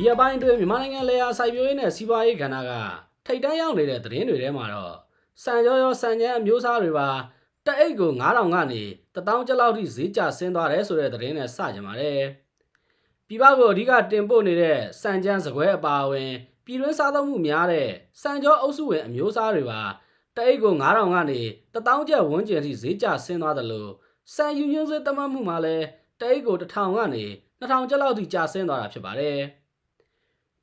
ရက်ပိုင်းအတွင်းမြန်မာနိုင်ငံလေယာစိုက်ပျိုးရေးနဲ့စီးပွားရေးကဏ္ဍကထိပ်တန်းရောက်နေတဲ့သတင်းတွေထဲမှာတော့စံရောရောစံချမ်းအမျိုးအစားတွေပါတအိတ်ကို9000ကနေ1000ကျပ်လောက်ထိဈေးကျဆင်းသွားတယ်ဆိုတဲ့သတင်းနဲ့စကြပါတယ်။ပြည်ပကိုအဓိကတင်ပို့နေတဲ့စံချမ်းစကွဲအပါအဝင် ပြည်တွင်းစားသုံးမှုများတဲ့စံကြောအုပ်စုဝင်အမျိုးအစားတွေပါတအိတ်ကို9000ကနေ1000ကျပ်ဝန်းကျင်ထိဈေးကျဆင်းသွားတယ်လို့စံယူညွှန်းစေးတတ်မှတ်မှုမှာလည်းတအိတ်ကို1000ကနေ2000ကျပ်လောက်ထိကျဆင်းသွားတာဖြစ်ပါတယ်။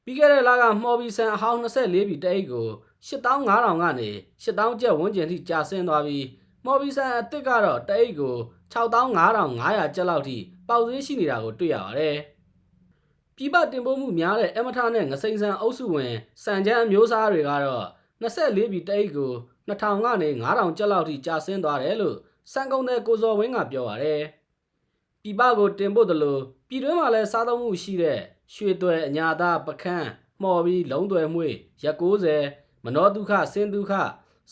ပြီးခဲ့တဲ့လကမှော်ဘီဆန်အဟောင်း24ပြီတအိတ်ကို8500ကနေ8000ကျပ်ဝန်းကျင်ထိကျဆင်းသွားပြီးမှော်ဘီဆန်အစ်စ်ကတော့တအိတ်ကို6500ကျပ်လောက်ထိပေါက်ဈေးရှိနေတာကိုတွေ့ရပါတယ်။ပြည်ပတင်ပို့မှုများတဲ့အမထနဲ့ငစိမ့်ဆန်အုပ်စုဝင်စံချမ်းအမျိုးအစားတွေကတော့24ပြီတအိတ်ကို2000ကနေ9000ကျပ်လောက်ထိကျဆင်းသွားတယ်လို့စံကုန်တဲ့ကိုဇော်ဝင်းကပြောပါတယ်။ပြည်ပကိုတင်ပို့တယ်လို့ပြည်တွင်းမှာလည်းစားသုံးမှုရှိတဲ့ ရွှေသွဲအညာသားပကန်းမှော်ပြီးလုံးသွဲမှုရက်90မနောဒုက္ခစင်ဒုက္ခ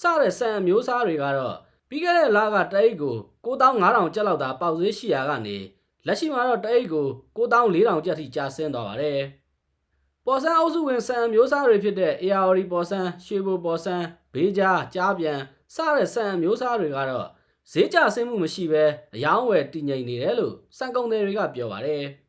စတဲ့ဆန်အမျိုးအစားတွေကတော့ပြီးခဲ့တဲ့လကတအိတ်ကို9500ကျပ်လောက်သာပေါက်ဈေးရှိရာကနေလက်ရှိမှာတော့တအိတ်ကို9400ကျပ်ထိကျဆင်းသွားပါတယ်။ပေါ်ဆန်းအုပ်စုဝင်ဆန်အမျိုးအစားတွေဖြစ်တဲ့ ARD ပေါ်ဆန်းရွှေဘိုပေါ်ဆန်းဘေးကြားကြားပြန်စတဲ့ဆန်အမျိုးအစားတွေကတော့ဈေးကျဆင်းမှုမရှိဘဲအယောင်းဝယ်တည်ငြိမ်နေတယ်လို့စံကုန်သည်တွေကပြောပါတယ်။